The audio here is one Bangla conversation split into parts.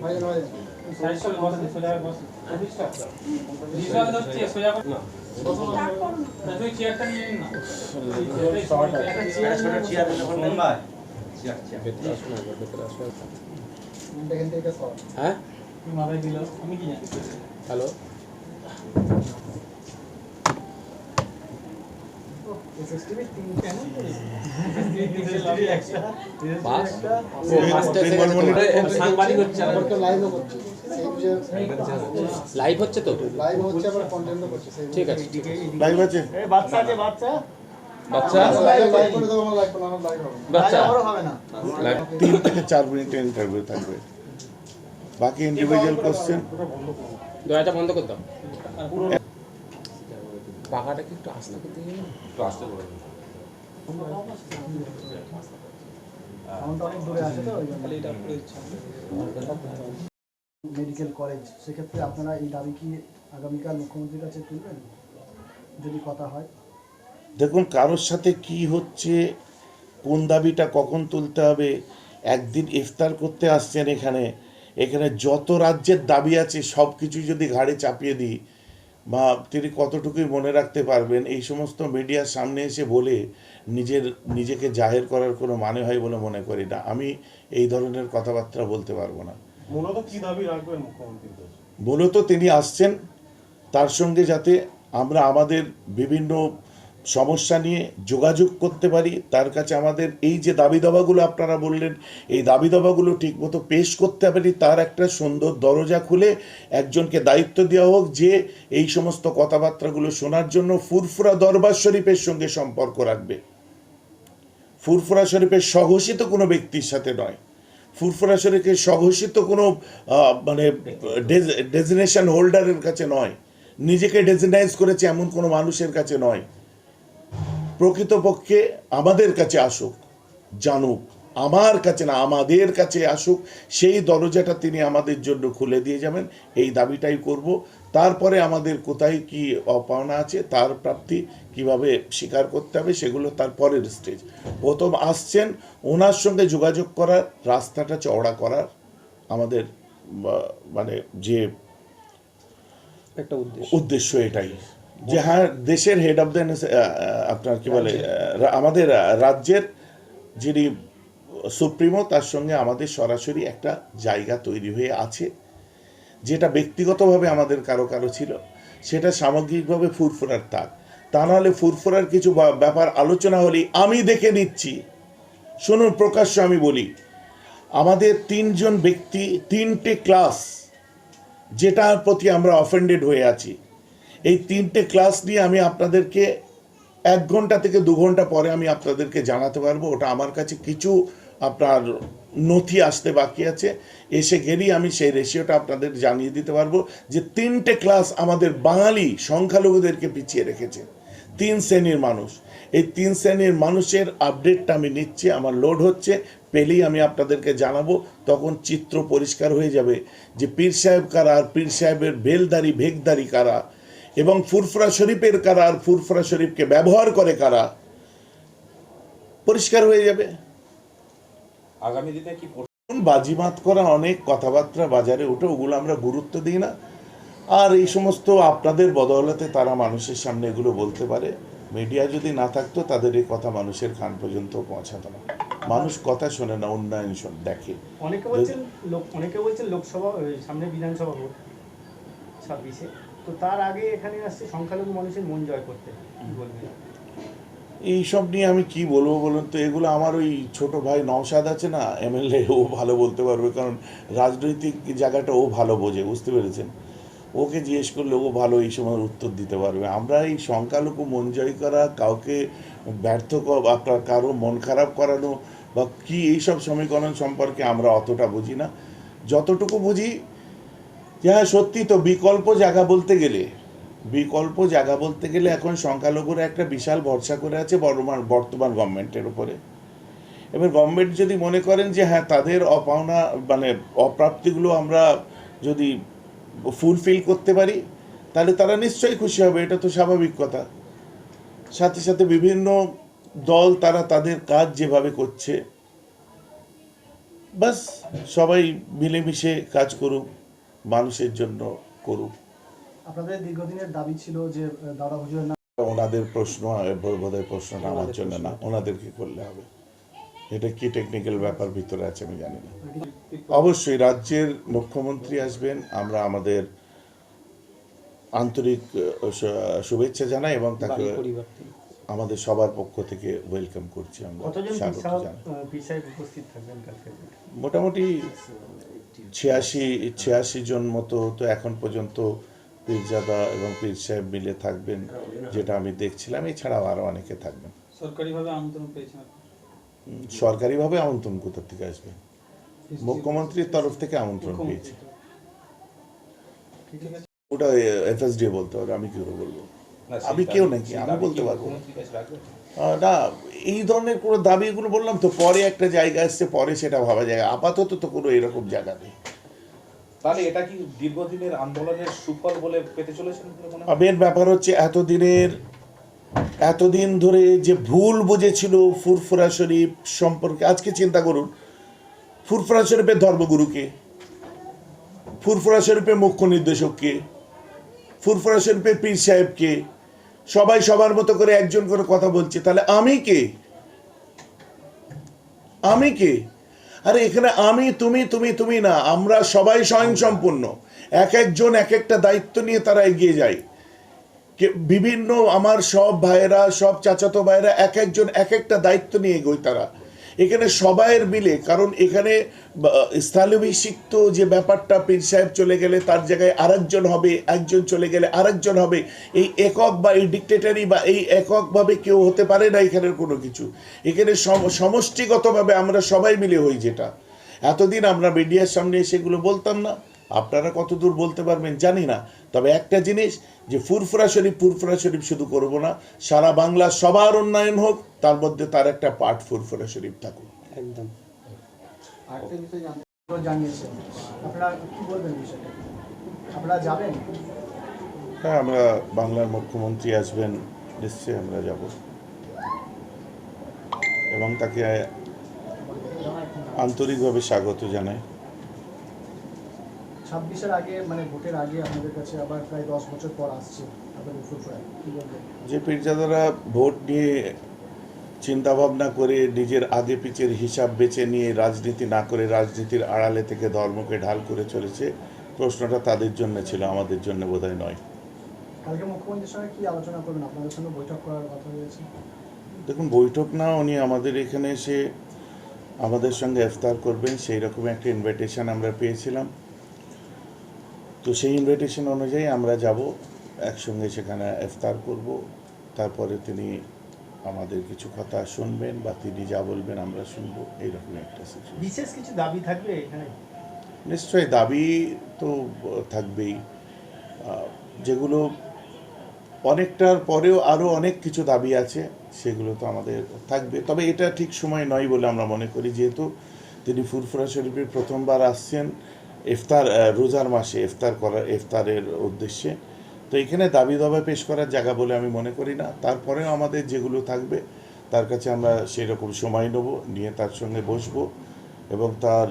হ্যালো বাস ও বাসটা এসে গেছে তো। সাংবাদিক হচ্ছে আবার। লাইভ হচ্ছে তো? লাইভ হচ্ছে আবার কন্টেন্টও করছে ঠিক আছে বাচ্চা। বাচ্চা? তিন থেকে চার মিনিটের ইন্টারভিউ থাকবে বাকি ইন্ডিভিজুয়াল কোশ্চেন দরজাটা বন্ধ করে দাও পাখাটা কি একটু আস্তে করতে গেলে সাউন্ডটা অনেক দূরে আছে তো ওই জন্য। মেডিকেল কলেজ সেক্ষেত্রে আপনারা এই দাবি কি আগামীকাল মুখ্যমন্ত্রীর কাছে তুলবেন? যদি কথা হয়। দেখুন কারোর সাথে কি হচ্ছে কোন দাবিটা কখন তুলতে হবে একদিন ইফতার করতে আসছেন এখানে এখানে যত রাজ্যের দাবি আছে সব কিছু যদি ঘাড়ে চাপিয়ে দিই বা তিনি কতটুকুই মনে রাখতে পারবেন এই সমস্ত মিডিয়ার সামনে এসে বলে নিজের নিজেকে জাহের করার কোনো মানে হয় বলে মনে করি না। আমি এই ধরনের কথাবার্তা বলতে পারব না। মূলত কি দাবি রাখবেন মুখ্যমন্ত্রীর মূলত তিনি আসছেন তার সঙ্গে যাতে আমরা আমাদের বিভিন্ন সমস্যা নিয়ে যোগাযোগ করতে পারি, তার কাছে আমাদের এই যে দাবি দাবাগুলো আপনারা বললেন, এই দাবি দাবাগুলো ঠিকমতো পেশ করতে পারি, তার একটা সুন্দর দরজা খুলে একজনকে দায়িত্ব দেওয়া হোক যে এই সমস্ত কথাবার্তাগুলো শোনার জন্য ফুরফুরা দরবার শরীফের সঙ্গে সম্পর্ক রাখবে। ফুরফুরা শরীফের সহসিত কোনো ব্যক্তির সাথে নয়। ফুরফুরা শরীফের সহসিত কোনো মানে ডেজিনেশন হোল্ডারের কাছে নয়। নিজেকে ডেজিনাইজ করেছে এমন কোনো মানুষের কাছে নয়। প্রকৃতপক্ষে আমাদের কাছে আসুক জানুক আমার কাছে না আমাদের কাছে আসুক সেই দরজাটা তিনি আমাদের জন্য খুলে দিয়ে যাবেন। এই দাবিটাই করব। তারপরে আমাদের কোথায় কি অপাওনা আছে তার প্রাপ্তি কীভাবে স্বীকার করতে হবে সেগুলো তার পরের স্টেজ প্রথম আসছেন ওনার সঙ্গে যোগাযোগ করার রাস্তাটা চওড়া করার আমাদের মানে যে একটা উদ্দেশ্য। উদ্দেশ্য এটাই। যে হ্যাঁ দেশের হেড অফ দ্য আপনার কি বলে আমাদের রাজ্যের যিনি সুপ্রিমো তার সঙ্গে আমাদের সরাসরি একটা জায়গা তৈরি হয়ে আছে যেটা ব্যক্তিগতভাবে আমাদের কারও কারও ছিল সেটা সামগ্রিকভাবে ফুরফুরার তাক। তা নাহলে ফুরফুরার কিছু ব্যাপার আলোচনা হলেই আমি দেখে নিচ্ছি। শুনুন প্রকাশ্য আমি বলি আমাদের তিনজন ব্যক্তি তিনটে ক্লাস যেটার প্রতি আমরা অফেন্ডেড হয়ে আছি। এই তিনটে ক্লাস নিয়ে আমি আপনাদেরকে এক ঘণ্টা থেকে দু ঘণ্টা পরে আমি আপনাদেরকে জানাতে পারব। ওটা আমার কাছে কিছু আপনার নথি আসতে বাকি আছে। এসে গেলেই আমি সেই রেশিওটা আপনাদের জানিয়ে দিতে পারব যে তিনটে ক্লাস আমাদের বাঙালি সংখ্যালঘুদেরকে পিছিয়ে রেখেছে। তিন শ্রেণির মানুষ। এই তিন শ্রেণির মানুষের আপডেটটা আমি নিচ্ছি, আমার লোড হচ্ছে, পেলেই আমি আপনাদেরকে জানাব। তখন চিত্র পরিষ্কার হয়ে যাবে যে পীর সাহেব কারা আর পীর সাহেবের বেলদারি, ভেগদারি কারা? এবং ফুরফুরা শরীফের কারা আর ফুরফুরা শরীফকে ব্যবহার করে কারা পরিষ্কার হয়ে যাবে। আগামী দিনে কি বাজিমাত করা অনেক কথাবার্তা বাজারে ওঠে ওগুলো আমরা গুরুত্ব দিই না। আর এই সমস্ত আপনাদের বদৌলতে তারা মানুষের সামনে এগুলো বলতে পারে। মিডিয়া যদি না থাকতো তাদের এই কথা মানুষের কান পর্যন্ত পৌঁছাতো না। মানুষ কথা শোনে না উন্নয়ন শোন দেখে। অনেকে বলছেন লোক অনেকে বলছেন লোকসভা সামনে বিধানসভা ভোট ছাব্বিশে। তো তার আগে এখানে আসছে সংখ্যালঘু মানুষের মন জয় করতে, কি বলবেন? এইসব নিয়ে আমি কি বলব বলুন তো? এগুলো আমার ওই ছোট ভাই নওশাদ আছে না এমএলএ ও ভালো বলতে পারবে, কারণ রাজনৈতিক জায়গাটা ও ভালো বোঝে, বুঝতে পেরেছেন? ওকে জিজ্ঞেস করলে ও ভালো এই সময় উত্তর দিতে পারবে। আমরা এই সংখ্যালঘু মন জয় করা, কাউকে ব্যর্থ আপনার কারও মন খারাপ করানো বা কি এইসব সমীকরণ সম্পর্কে আমরা অতটা বুঝি না। যতটুকু বুঝি হ্যাঁ সত্যি তো বিকল্প জায়গা বলতে গেলে, বিকল্প জায়গা বলতে গেলে এখন সংখ্যালঘুরা একটা বিশাল ভরসা করে আছে বর্তমান বর্তমান গভর্নমেন্টের উপরে। এবার গভর্নমেন্ট যদি মনে করেন যে হ্যাঁ তাদের অপাওনা মানে অপ্রাপ্তিগুলো আমরা যদি ফুলফিল করতে পারি, তাহলে তারা নিশ্চয়ই খুশি হবে, এটা তো স্বাভাবিক কথা। সাথে সাথে বিভিন্ন দল তারা তাদের কাজ যেভাবে করছে, বাস সবাই মিলেমিশে কাজ করুক। মানুষের জন্য করুক। আপনাদের দীর্ঘদিনের দাবি ছিল যে দাদা হুজুরের নাম ওনাদের প্রশ্ন বোধহয় প্রশ্নটা আমার জন্য না। ওনাদেরকে করলে হবে? এটা কি টেকনিক্যাল ব্যাপার ভিতরে আছে আমি জানি না। অবশ্যই রাজ্যের মুখ্যমন্ত্রী আসবেন। আমরা আমাদের আন্তরিক আহ, শুভেচ্ছা জানাই এবং তাকে। আমাদের সবার পক্ষ থেকে ওয়েলকাম করছি আমরা। স্বাগত জানাই। মোটামুটি ছিয়াশি ছিয়াশি জন মতো তো এখন পর্যন্ত পীরজাদা এবং পীর সাহেব মিলে থাকবেন যেটা আমি দেখছিলাম এছাড়াও আরও অনেকে থাকবেন। সরকারিভাবে আমন্ত্রণ পেয়েছেন সরকারিভাবে আমন্ত্রণ কোথা থেকে আসবে? মুখ্যমন্ত্রীর তরফ থেকে আমন্ত্রণ পেয়েছি। ওটা এফএসডি বলতে হবে আমি কি করে বলব? আমি কেউ নাকি, আমি বলতে পারব না। এই ধরনের কোনো দাবিগুলো বললাম তো পরে একটা জায়গা আসছে পরে সেটা ভাবা যায় আপাতত তো কোনো এরকম জায়গা নেই তাহলে এটা কি দীর্ঘদিনের আন্দোলনের সুফল বলে পেতে চলেছেন মনে ব্যাপার হচ্ছে এতদিনের এতদিন ধরে যে ভুল বুঝেছিল ফুরফুরা শরীফ সম্পর্কে আজকে চিন্তা করুন ফুরফুরা শরীফের ধর্মগুরুকে ফুরফুরা শরীফের মুখ্য নির্দেশককে ফুরফুরা শরীফের পীর সাহেবকে সবাই সবার মতো করে একজন করে কথা বলছে। তাহলে আমি কে? আমি কে? আরে এখানে আমি, তুমি তুমি তুমি না, আমরা সবাই স্বয়ংসম্পূর্ণ। এক একজন, এক একটা দায়িত্ব নিয়ে তারা এগিয়ে যায়। বিভিন্ন আমার সব ভাইয়েরা, সব চাচাতো ভাইয়েরা এক একজন, এক একটা দায়িত্ব নিয়ে এগোয় তারা। এখানে সবাইয়ের মিলে, কারণ এখানে স্থলাভিষিক্ত যে ব্যাপারটা, পীর সাহেব চলে গেলে তার জায়গায় আরেকজন হবে, একজন চলে গেলে আরেকজন হবে। এই একক বা এই ডিকটেটারি বা এই এককভাবে কেউ হতে পারে না এখানের কোনো কিছু। এখানে সম- সমষ্টিগতভাবে আমরা সবাই মিলে হই যেটা। এতদিন আমরা মিডিয়ার সামনে সেগুলো বলতাম না। আপনারা কতদূর বলতে পারবেন জানি না। তবে একটা জিনিস যে ফুরফুরা শরীফ ফুরফুরা শরীফ শুধু করব না সারা বাংলা সবার উন্নয়ন হোক তার মধ্যে তার একটা পার্ট ফুরফুরা শরীফ থাকুক। একদম। হ্যাঁ আমরা বাংলার মুখ্যমন্ত্রী আসবেন নিশ্চয়ই আমরা যাব। এবং তাকে আন্তরিকভাবে স্বাগত জানাই। ছাব্বিশের আগে মানে ভোটের আগে আপনাদের কাছে আবার প্রায় দশ বছর পর আসছে আপনাদের ফুরফুরায় কি বলবেন? যে পীরজাদারা ভোট নিয়ে চিন্তা ভাবনা করে নিজের আগে পিছের হিসাব বেছে নিয়ে রাজনীতি না করে রাজনীতির আড়ালে থেকে ধর্মকে ঢাল করে চলেছে প্রশ্নটা তাদের জন্য ছিল আমাদের জন্য বোধহয় নয়। কালকে মুখ্যমন্ত্রীর সঙ্গে কি আলোচনা করবেন? আপনাদের সঙ্গে বৈঠক করার কথা হয়েছে দেখুন বৈঠক না উনি আমাদের এখানে এসে আমাদের সঙ্গে ইফতার করবেন সেই রকম একটা ইনভিটেশন আমরা পেয়েছিলাম। তো সেই ইনভাইটেশন অনুযায়ী আমরা যাব একসঙ্গে সেখানে ইফতার করব তারপরে তিনি আমাদের কিছু কথা শুনবেন বা তিনি যা বলবেন আমরা শুনব এইরকম একটা সিচুয়েশন বিশেষ কিছু দাবি থাকবে এখানে? নিশ্চয়ই দাবি তো থাকবেই। যেগুলো অনেকটার পরেও আরও অনেক কিছু দাবি আছে সেগুলো তো আমাদের থাকবে। তবে এটা ঠিক সময় নয় বলে আমরা মনে করি যেহেতু তিনি ফুরফুরা শরীফের প্রথমবার আসছেন ইফতার রোজার মাসে ইফতার করার, ইফতারের উদ্দেশ্যে। তো এখানে দাবি দাবা পেশ করার জায়গা বলে আমি মনে করি না। তারপরেও আমাদের যেগুলো থাকবে, তার কাছে আমরা সেই রকম সময় নেব, নিয়ে তার সঙ্গে বসবো এবং তার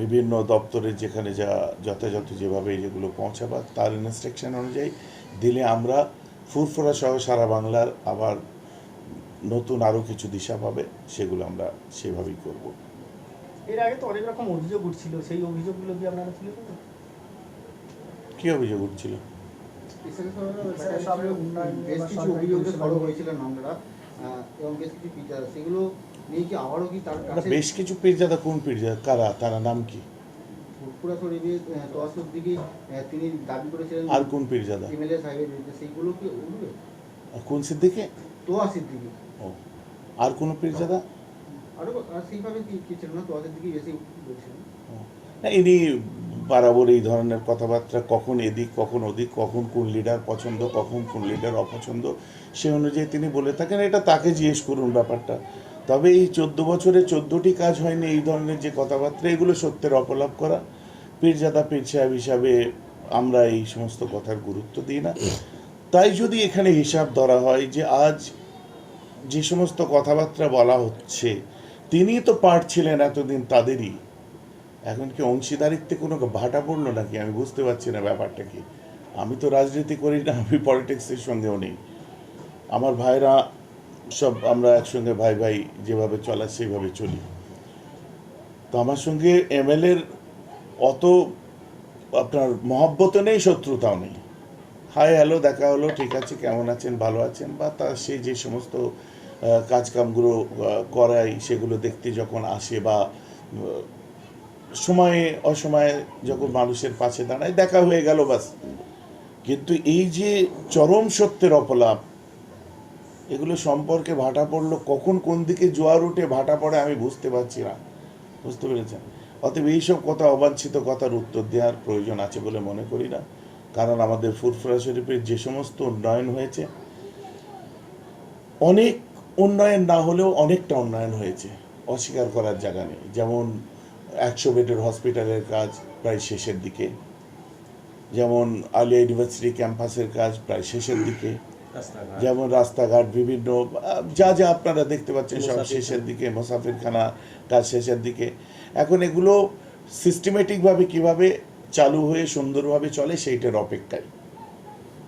বিভিন্ন দপ্তরে যেখানে যা যথাযথ যেভাবে যেগুলো পৌঁছাবার তার ইনস্ট্রাকশন অনুযায়ী দিলে আমরা ফুরফুরা সহ সারা বাংলার আবার নতুন আরও কিছু দিশা পাবে, সেগুলো আমরা সেভাবেই করব। এর আগে তো অনেক রকম অভিযোগ উঠছিল। সেই অভিযোগগুলো কি আপনারা তুলে ধরবেন? কী অভিযোগ উঠছিল? বেশ কিছু অভিযোগে সরব হয়েছিলেন আমরা এবং বেশ কিছু সেগুলো নিয়ে কি আবারও কি তার কাছে বেশ কিছু পীরজাদা কোন পীরজাদা কারা? তারা নাম কি? ফুরফুরা দিকে তিনি দাবি করেছিলেন আর কোন পীরজাদা এমএলএ সাহেবের বিরুদ্ধে। সেইগুলো কি উঠবে? কোন সিদ্দিকে? ও আর কোন না? ইনি বরাবর এই ধরনের কথাবার্তা কখন এদিক, কখন ওদিক, কখন কোন লিডার পছন্দ, কখন কোন লিডার অপছন্দ, সে অনুযায়ী তিনি বলে থাকেন। এটা তাকে জিজ্ঞেস করুন ব্যাপারটা। তবে এই চোদ্দ বছরে চোদ্দটি কাজ হয়নি এই ধরনের যে কথাবার্তা, এগুলো সত্যের অপলাপ করা। পীরজাদা, পীর সাহেব হিসাবে আমরা এই সমস্ত কথার গুরুত্ব দিই না। তাই যদি এখানে হিসাব ধরা হয় যে আজ যে সমস্ত কথাবার্তা বলা হচ্ছে তিনি তো পার্ট ছিলেন এতদিন তাদেরই। এখন কি অংশীদারিত্বে কোনো ভাটা পড়ল নাকি? আমি বুঝতে পারছি না ব্যাপারটা কি। আমি তো রাজনীতি করি না, আমি পলিটিক্সের সঙ্গেও নেই। আমার ভাইরা সব আমরা একসঙ্গে ভাই ভাই যেভাবে চলা সেইভাবে চলি। তো আমার সঙ্গে এমএলএর অত আপনার মহব্বতও নেই, শত্রুতাও নেই। হাই, হ্যালো, দেখা হলো, ঠিক আছে, কেমন আছেন, ভালো আছেন, বা তা সে যে সমস্ত কাজকামগুলো করাই, সেগুলো দেখতে যখন আসে বা সময়ে, অসময়ে যখন মানুষের পাশে দাঁড়ায়, দেখা হয়ে গেল বাস কিন্তু এই যে চরম সত্যের অপলাপ, এগুলো সম্পর্কে ভাটা পড়ল কখন, কোন দিকে জোয়ার উঠে ভাটা পড়ে আমি বুঝতে পারছি না। বুঝতে পেরেছেন? অতএব এইসব কথা, অবাঞ্ছিত কথার উত্তর দেওয়ার প্রয়োজন আছে বলে মনে করি না। কারণ আমাদের ফুরফুরা শরীফের যে সমস্ত উন্নয়ন হয়েছে, অনেক উন্নয়ন না হলেও অনেকটা উন্নয়ন হয়েছে অস্বীকার করার জায়গা নেই। যেমন একশো বেডের হসপিটালের কাজ প্রায় শেষের দিকে যেমন আলিয়া ইউনিভার্সিটি ক্যাম্পাসের কাজ প্রায় শেষের দিকে যেমন রাস্তাঘাট বিভিন্ন যা যা আপনারা দেখতে পাচ্ছেন সব শেষের দিকে মোসাফিরখানা কাজ শেষের দিকে। এখন এগুলো সিস্টেমেটিকভাবে কীভাবে চালু হয়ে সুন্দরভাবে চলে সেইটার অপেক্ষায়।